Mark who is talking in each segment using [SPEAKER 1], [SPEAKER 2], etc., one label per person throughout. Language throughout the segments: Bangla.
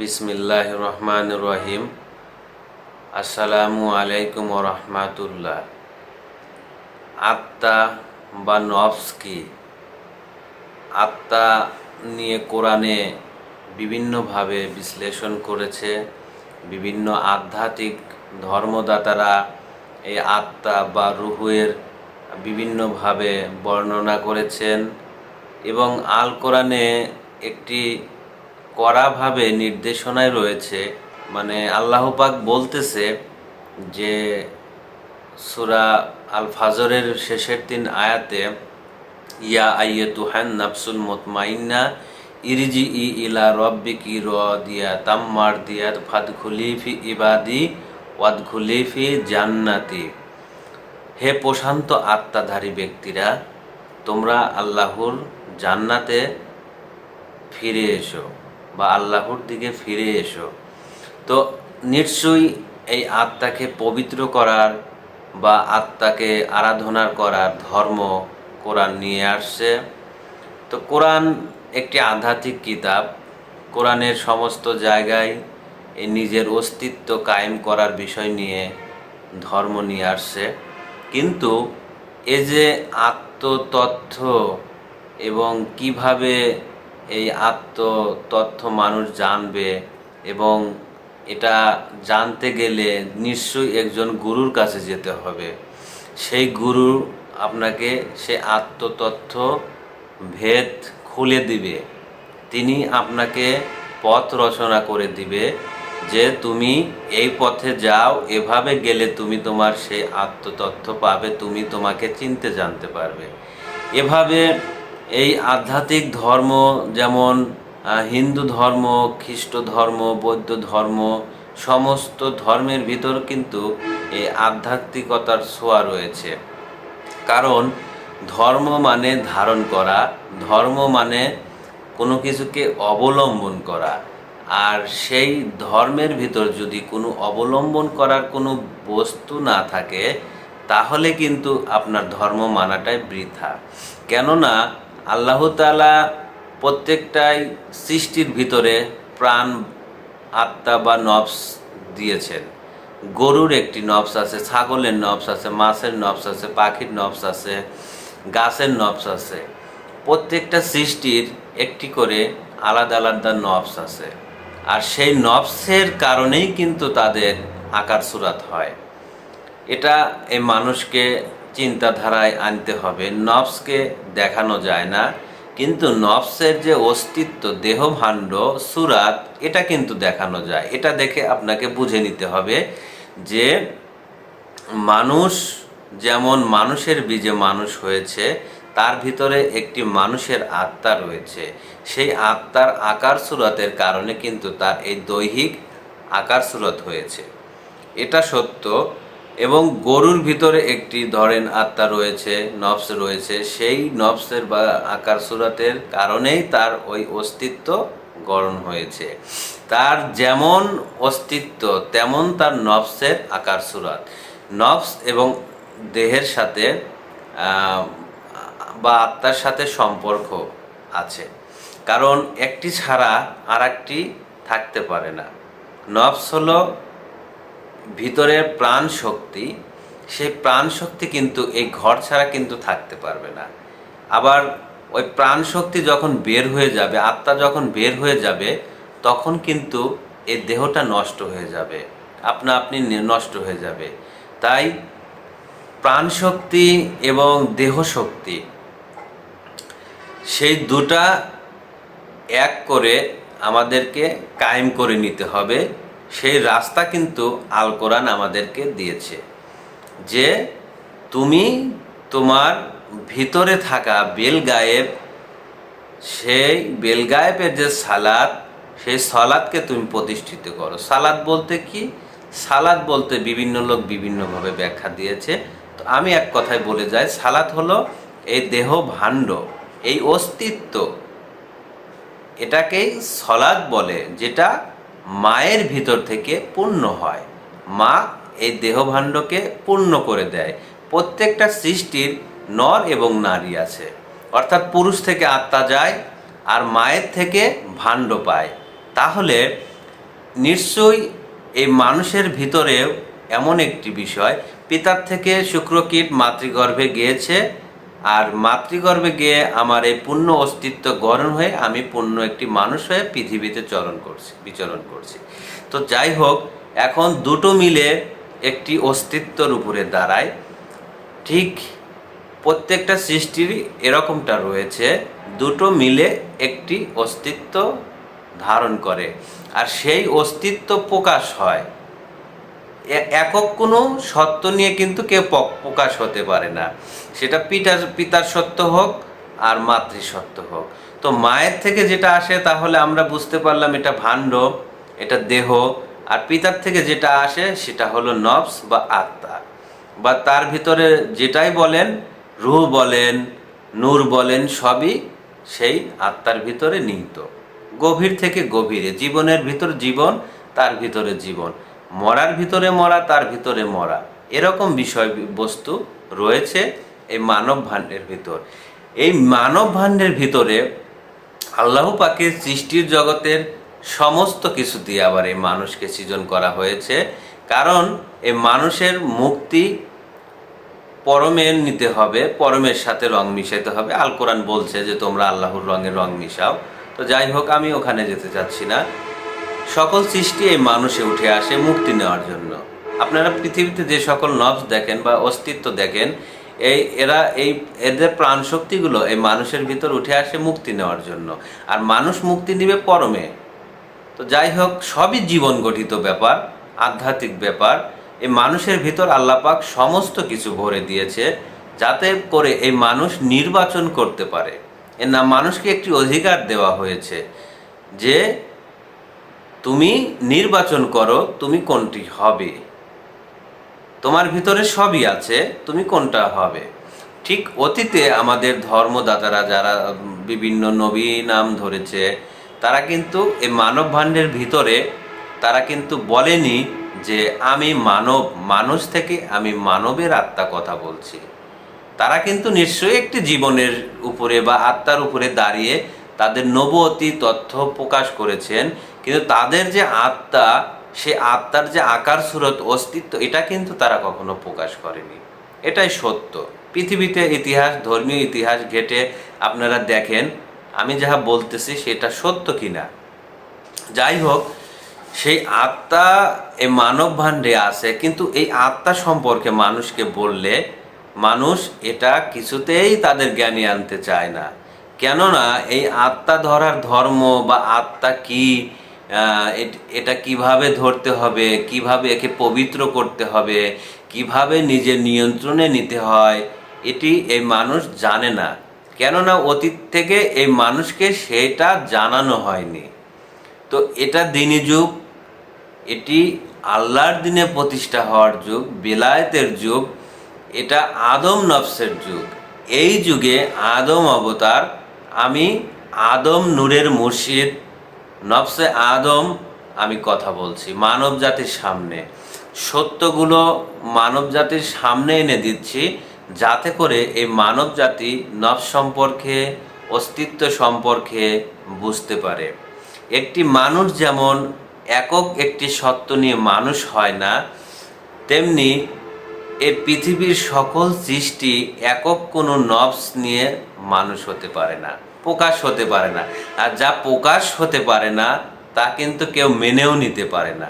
[SPEAKER 1] বিসমিল্লাহ রহমান রহিম আসসালামু আলাইকুম রহমাতুল্লাহ। আত্মা বা নফস কি? আত্মা নিয়ে কোরআনে বিভিন্নভাবে বিশ্লেষণ করেছে, বিভিন্ন আধ্যাত্মিক ধর্মদাতারা এই আত্মা বা রুহুয়ের বিভিন্নভাবে বর্ণনা করেছেন এবং আল কোরআনে একটি কড়াভাবে নির্দেশনায় রয়েছে মানে আল্লাহ পাক বলতেছে যে সুরা আল ফাজরের শেষের তিন আয়াতে, ইয়া আইয়ে তুহান নাফসুল মতমাইন্না ইরিজি ই ইলা রব্বিকি র দিয়া তাম্মার দিয়া ফাদ খুলিফি ইবাদি ওয়াদ খুলিফি জান্নাতি। হে প্রশান্ত আত্মাধারী ব্যক্তিরা, তোমরা আল্লাহর জান্নাতে ফিরে এসো। বা আল্লাহর দিকে ফিরে এসো। তো নিশ্চয়ই এই আত্মাকে পবিত্র করার বা আত্মাকে আরাধনা করার ধর্ম কোরআন নিয়ে আসছে। তো কোরআন একটি আধ্যাত্মিক কিতাব। কোরআনের সমস্ত জায়গায় নিজের অস্তিত্ব কায়েম করার বিষয় নিয়ে ধর্ম নিয়ে আসছে। কিন্তু এ যে আত্মতথ্য এবং কীভাবে এই আত্মতথ্য মানুষ জানবে এবং এটা জানতে গেলে নিশ্চয়ই একজন গুরুর কাছে যেতে হবে। সেই গুরু আপনাকে সে আত্মতথ্য ভেদ খুলে দিবে। তিনি আপনাকে পথ রচনা করে দিবে যে তুমি এই পথে যাও, এভাবে গেলে তুমি তোমার সেই আত্মতথ্য পাবে, তুমি তোমাকে চিনতে জানতে পারবে। এভাবে এই আধ্যাত্মিক ধর্ম যেমন হিন্দু ধর্ম, খ্রিস্ট ধর্ম, বৌদ্ধ ধর্ম, সমস্ত ধর্মের ভিতর কিন্তু এই আধ্যাত্মিকতার ছোঁয়া রয়েছে। কারণ ধর্ম মানে ধারণ করা, ধর্ম মানে কোনো কিছুকে অবলম্বন করা। আর সেই ধর্মের ভিতর যদি কোনো অবলম্বন করার কোনো বস্তু না থাকে, তাহলে কিন্তু আপনার ধর্ম মানাটাই বৃথা। কেননা আল্লাহ তাআলা প্রত্যেকটাই সৃষ্টির ভিতরে প্রাণ, আত্মা বা নফস দিয়েছেন। গরুর একটি নফস আছে, ছাগলের নফস আছে, মাছের নফস আছে, পাখির নফস আছে, গাছের নফস আছে। প্রত্যেকটা সৃষ্টির একটি করে আলাদা আলাদা নফস আছে। আর সেই নফসের কারণেই কিন্তু তাদের আকার সুরাত হয়। এটা এই মানুষকে চিন্তাধারায় আনতে হবে। নফসকে দেখানো যায় না। কিন্তু নফসের যে অস্তিত্ব, দেহভাণ্ড, সুরাত, এটা কিন্তু দেখানো যায়। এটা দেখে আপনাকে বুঝে নিতে হবে যে মানুষ যেমন মানুষের বীজে মানুষ হয়েছে, তার ভিতরে একটি মানুষের আত্মা রয়েছে। সেই আত্মার আকার সুরতের কারণে কিন্তু তার এই দৈহিক আকার সুরত হয়েছে। এটা সত্য। এবং গরুর ভিতরে একটি ধরেন আত্মা রয়েছে, নফস রয়েছে, সেই নফসের বা আকার সুরাতের কারণেই তার ওই অস্তিত্ব গড়ন হয়েছে। তার যেমন অস্তিত্ব, তেমন তার নফসের আকার সুরাত। নফস এবং দেহের সাথে বা আত্মার সাথে সম্পর্ক আছে। কারণ একটি ছাড়া আর থাকতে পারে না। নফস হলো ভিতরের প্রাণ শক্তি, সেই প্রাণ শক্তি কিন্তু এই ঘর ছাড়া কিন্তু থাকতে পারবে না। আবার ওই প্রাণ শক্তি যখন বের হয়ে যাবে, আত্মা যখন বের হয়ে যাবে, তখন কিন্তু এই দেহটা নষ্ট হয়ে যাবে, আপনা আপনি নষ্ট হয়ে যাবে। তাই প্রাণ শক্তি এবং দেহ শক্তি, সেই দুটা এক করে আমাদেরকে কায়েম করে নিতে হবে। সেই রাস্তা কিন্তু আল কোরআন আমাদেরকে দিয়েছে যে তুমি তোমার ভিতরে থাকা বেল গায়েব, সেই বেল গায়েবের যে সালাদ সেই সালাদকে তুমি প্রতিষ্ঠিত করো। সালাদ বলতে কি? সালাদ বলতে বিভিন্ন লোক বিভিন্নভাবে ব্যাখ্যা দিয়েছে। তো আমি এক কথায় বলে যাই সালাদ হলো এই দেহ ভাণ্ড, এই অস্তিত্ব। এটাকেই সলাদ বলে, যেটা মায়ের ভিতর থেকে পূর্ণ হয়। মা এই দেহভাণ্ডকে পূর্ণ করে দেয়। প্রত্যেকটা সৃষ্টির নর এবং নারী আছে। অর্থাৎ পুরুষ থেকে আত্মা যায় আর মায়ের থেকে ভাণ্ড পায়। তাহলে নিশ্চয়ই এই মানুষের ভিতরেও এমন একটি বিষয়। পিতার থেকে শুক্রকীট মাতৃগর্ভে গিয়েছে আর মাতৃগর্ভে গিয়ে আমার এই পূর্ণ অস্তিত্ব গঠন হয়ে আমি পূর্ণ একটি মানুষ হয়ে পৃথিবীতে চরণ করছি, বিচরণ করছি। তো যাই হোক, এখন দুটো মিলে একটি অস্তিত্বর উপরে দাঁড়ায়। ঠিক প্রত্যেকটা সৃষ্টির এরকমটা রয়েছে, দুটো মিলে একটি অস্তিত্ব ধারণ করে। আর সেই অস্তিত্ব প্রকাশ হয় একক কোনো সত্য নিয়ে কিন্তু কেউ প্রকাশ হতে পারে না। সেটা পিতার পিতার সত্য হোক আর মাতৃসত্য হোক। তো মায়ের থেকে যেটা আসে তাহলে আমরা বুঝতে পারলাম এটা ভাণ্ড, এটা দেহ, আর পিতার থেকে যেটা আসে সেটা হলো নবস বা আত্মা। বা তার ভিতরে যেটাই বলেন, রুহ বলেন, নূর বলেন, সবই সেই আত্মার ভিতরে নিহিত। গভীর থেকে গভীরে, জীবনের ভিতর জীবন, তার ভিতরে জীবন। মরার ভিতরে মরা, তার ভিতরে মরা। এরকম বিষয় বস্তু রয়েছে এই মানব ভাণ্ডের ভিতর। এই মানব ভাণ্ডের ভিতরে আল্লাহ পাকের সৃষ্টির জগতের সমস্ত কিছু দিয়ে আবার এই মানুষকে সৃজন করা হয়েছে। কারণ এই মানুষের মুক্তি পরমের নিতে হবে, পরমের সাথে রং মিশাইতে হবে। আল কোরআন বলছে যে, তোমরা আল্লাহর রঙে রং মিশাও। তো যাই হোক, আমি ওখানে যেতে চাচ্ছি না। সকল সৃষ্টি এই মানুষে উঠে আসে মুক্তি নেওয়ার জন্য। আপনারা পৃথিবীতে যে সকল নবস দেখেন বা অস্তিত্ব দেখেন, এই এরা এই এদের প্রাণ শক্তিগুলো এই মানুষের ভিতর উঠে আসে মুক্তি নেওয়ার জন্য। আর মানুষ মুক্তি নিবে পরমে। তো যাই হোক, সবই জীবন গঠিত ব্যাপার, আধ্যাত্মিক ব্যাপার। এই মানুষের ভিতর আল্লাপাক সমস্ত কিছু ভরে দিয়েছে যাতে করে এই মানুষ নির্বাচন করতে পারে। এর না মানুষকে একটি অধিকার দেওয়া হয়েছে যে তুমি নির্বাচন করো, তুমি কোনটি হবে। তোমার ভিতরে সবই আছে, তুমি কোনটা হবে। ঠিক অতীতে আমাদের ধর্মদাতারা যারা বিভিন্ন নবী নাম ধরেছে, তারা কিন্তু এই মানব ভাণ্ডের ভিতরে, তারা কিন্তু বলেনি যে আমি মানব, মানুষ থেকে আমি মানবের আত্মা কথা বলছি। তারা কিন্তু নিশ্চয়ই একটি জীবনের উপরে বা আত্মার উপরে দাঁড়িয়ে তাদের নবতী তথ্য প্রকাশ করেছেন কিন্তু তাদের যে আত্মা সে আত্মার যে আকার, সুরত, অস্তিত্ব, এটা কিন্তু তারা কখনো প্রকাশ করেনি। এটাই সত্য। পৃথিবীতে ইতিহাস, ধর্মীয় ইতিহাস ঘেটে আপনারা দেখেন, আমি যাহা বলতেছি সেটা সত্য কিনা। যাই হোক, সেই আত্মা এই মানব ভাণ্ডে আছে, কিন্তু এই আত্মা সম্পর্কে মানুষকে বললে মানুষ এটা কিছুতেই তাদের জ্ঞানী আনতে চায় না। কেননা এই আত্মা ধরার ধর্ম বা আত্মা কি এট- কীভাবে ধরতে হবে, কীভাবে একে পবিত্র করতে হবে, কীভাবে নিজের নিয়ন্ত্রণে নিতে হয়, এটি এই মানুষ জানে না। কেননা অতীত থেকে এই মানুষকে সেটা জানানো হয়নি। তো এটা দিনী যুগ, এটি আল্লাহর দিনে প্রতিষ্ঠা হওয়ার যুগ, বেলায়েতের যুগ, এটা আদম নফসের যুগ। এই যুগে আদম অবতার, আমি আদম নূরের মুর্শিদ নফসে আদম আমি কথা বলছি, মানব জাতির সামনে। সত্যগুলো মানব জাতির সামনে এনে দিচ্ছি, যাতে করে এই মানব জাতি নফস সম্পর্কে, অস্তিত্ব সম্পর্কে বুঝতে পারে। একটি মানুষ যেমন একক একটি সত্য নিয়ে মানুষ হয় না, তেমনি এই পৃথিবীর সকল সৃষ্টি একক কোনো নবস নিয়ে মানুষ হতে পারে না। প্রকাশ হতে পারে না। আর যা প্রকাশ হতে পারে না, তা কিন্তু কেউ মেনেও নিতে পারে না।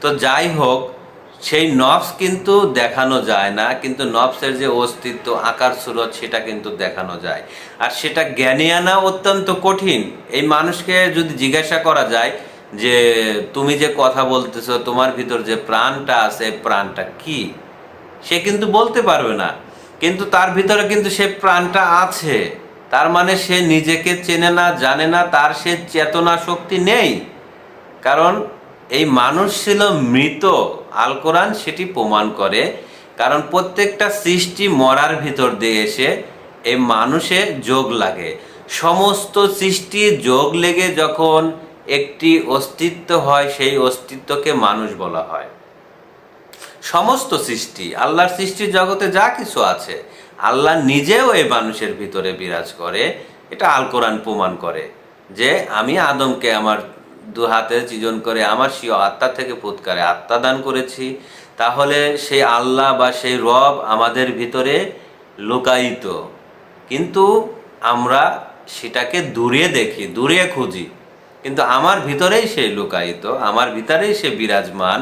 [SPEAKER 1] তো যাই হোক, সেই নবস কিন্তু দেখানো যায় না, কিন্তু নবসের যে অস্তিত্ব, আকার, সুরত, সেটা কিন্তু দেখানো যায়। আর সেটা জ্ঞানী আনা অত্যন্ত কঠিন। এই মানুষকে যদি জিজ্ঞাসা করা যায় যে, তুমি যে কথা বলতেছো, তোমার ভিতর যে প্রাণটা আছে প্রাণটা কি? সে কিন্তু বলতে পারবে না। কিন্তু তার ভিতরে কিন্তু সে প্রাণটা আছে। তার মানে সে নিজেকে চেনে না, জানে না, তার সে চেতনা শক্তি নেই। কারণ এই মানুষ ছিল মৃত। আল কোরআন সেটি প্রমাণ করে। কারণ প্রত্যেকটা সৃষ্টি মরার ভিতর দিয়ে এসে এই মানুষে যোগ লাগে। সমস্ত সৃষ্টি যোগ লেগে যখন একটি অস্তিত্ব হয়, সেই অস্তিত্বকে মানুষ বলা হয়। সমস্ত সৃষ্টি, আল্লাহর সৃষ্টির জগতে যা কিছু আছে আল্লাহ নিজেও এই মানুষের ভিতরে বিরাজ করে। এটা আল কোরআন প্রমাণ করে যে আমি আদমকে আমার দু হাতে চিজন করে আমার সিও আত্মা থেকে ফুৎকারে আত্মা দান করেছি। তাহলে সেই আল্লাহ বা সেই রব আমাদের ভিতরে লুকায়িত। কিন্তু আমরা সেটাকে দূরে দেখি, দূরে খুঁজি। কিন্তু আমার ভিতরেই সে লুকায়িত, আমার ভিতরেই সে বিরাজমান।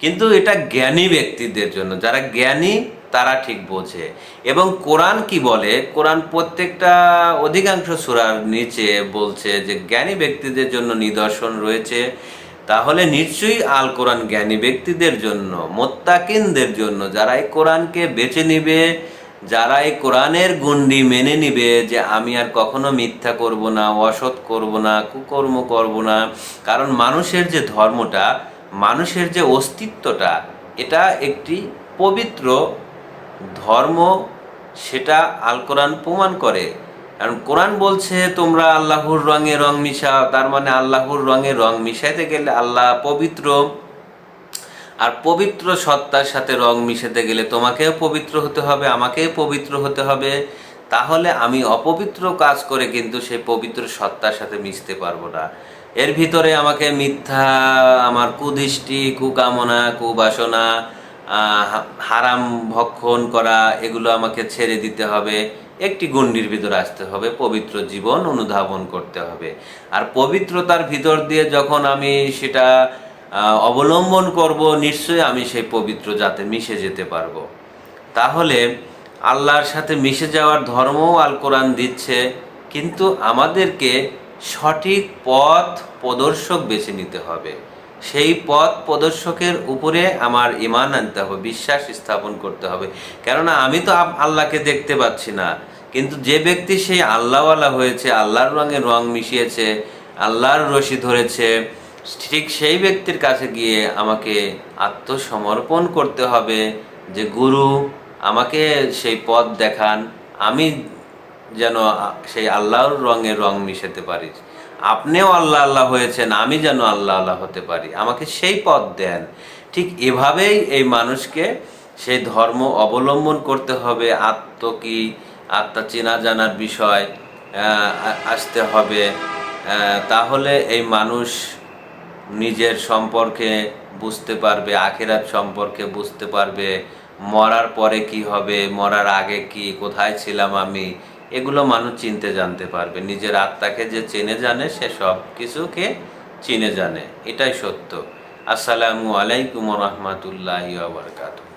[SPEAKER 1] কিন্তু এটা জ্ঞানী ব্যক্তিদের জন্য, যারা জ্ঞানী তারা ঠিক বোঝে। এবং কোরআন কি বলে? কোরআন প্রত্যেকটা অধিকাংশ সুরার নিচে বলছে যে, জ্ঞানী ব্যক্তিদের জন্য নিদর্শন রয়েছে। তাহলে নিশ্চয়ই আল কোরআন জ্ঞানী ব্যক্তিদের জন্য, মোত্তাকিনদের জন্য যারা এই কোরআনকে বেছে নিবে যারা এই কোরআনের গুন্ডি মেনে নিবে যে, আমি আর কখনো মিথ্যা করব না, অসৎ করব না, কুকর্ম করব না। কারণ মানুষের যে ধর্মটা, মানুষের যে অস্তিত্বটা, এটা একটি পবিত্র ধর্ম সেটা আল কোরআন প্রমাণ করে। কারণ কোরআন বলছে, তোমরা আল্লাহর রঙে রং মিশাও। তার মানে আল্লাহর রঙে রং মিশাইতে গেলে আল্লাহ পবিত্র। আর পবিত্র সত্তার সাথে রং মিশাতে গেলে তোমাকেও পবিত্র হতে হবে, আমাকেও পবিত্র হতে হবে। তাহলে আমি অপবিত্র কাজ করে কিন্তু সেই পবিত্র সত্তার সাথে মিশতে পারব না। এর ভিতরে আমাকে মিথ্যা, আমার কুদৃষ্টি, কুকামনা, কুবাসনা হারাম ভক্ষণ করা, এগুলো আমাকে ছেড়ে দিতে হবে। একটি গণ্ডির ভিতরে আসতে হবে, পবিত্র জীবন অনুধাবন করতে হবে। আর পবিত্রতার ভিতর দিয়ে যখন আমি সেটা অবলম্বন করব, নিশ্চয়ই আমি সেই পবিত্র জাতে মিশে যেতে পারব। তাহলে আল্লাহর সাথে মিশে যাওয়ার ধর্মও আল কোরআন দিচ্ছে, কিন্তু আমাদেরকে সঠিক পথ প্রদর্শক বেছে নিতে হবে। সেই পথ প্রদর্শকের উপরে আমার ইমান আনতে হবে, বিশ্বাস স্থাপন করতে হবে। কেননা আমি তো আল্লাহকে দেখতে পাচ্ছি না। কিন্তু যে ব্যক্তি সেই আল্লাহওয়ালা হয়েছে, আল্লাহর রঙে রং মিশিয়েছে, আল্লাহর রশি ধরেছে, ঠিক সেই ব্যক্তির কাছে গিয়ে আমাকে আত্মসমর্পণ করতে হবে যে, গুরু, আমাকে সেই পথ দেখান। আমি যেন সেই আল্লাহর রঙে রং মিশাতে পারি। আপনিও আল্লাহ আল্লাহ হয়েছেন, আমি যেন আল্লাহ আল্লাহ হতে পারি। আমাকে সেই পথ দেন। ঠিক এভাবেই এই মানুষকে সেই ধর্ম অবলম্বন করতে হবে, আত্ম কি, আত্মা চেনা জানার বিষয় আসতে হবে। তাহলে এই মানুষ নিজের সম্পর্কে বুঝতে পারবে, আখেরাত সম্পর্কে বুঝতে পারবে, মরার পরে কি হবে, মরার আগে কি, কোথায় ছিলাম আমি এগুলো মানুষ চিনতে জানতে পারবে। নিজের আত্মাকে যে চেনে জানে, সে সব কিছুকে চিনে জানে। এটাই সত্য। আসসালামু আলাইকুম রহমতুল্লাহ বারকাতুহ।